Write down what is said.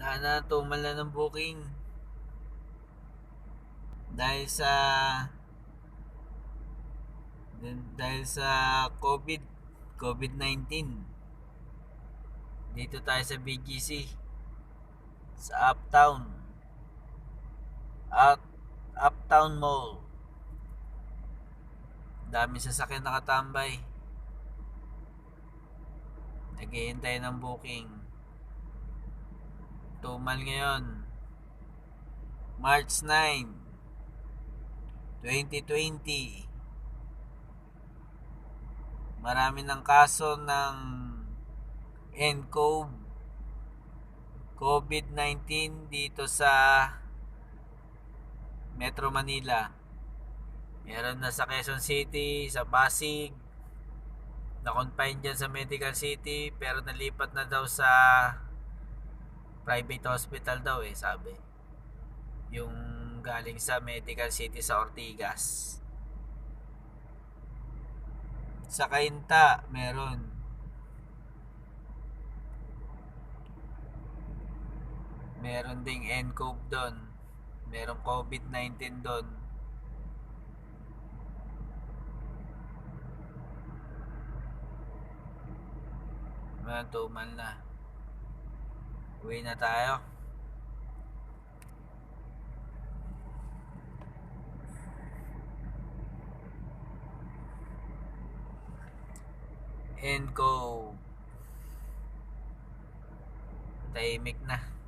Wala na, tumal na ng booking. Dahil sa dahil sa COVID, COVID-19. Dito tayo sa BGC. Sa Uptown. Up, Uptown Mall. Dami sasakyan nakatambay. Naghihintay ng booking. Tumal ngayon. March 9, 2020. Marami ng kaso ng NCOV COVID-19 dito sa Metro Manila. Meron na sa Quezon City, sa Pasig, na-confine dyan sa Medical City, pero nalipat na daw sa private hospital daw eh, sabi. Yung galing sa Medical City sa Ortigas. Sa Kainta, meron. Meron ding NCOV doon. Merong COVID-19 doon. Mga tumal na. Uwi na tayo. And go. Tahimik na.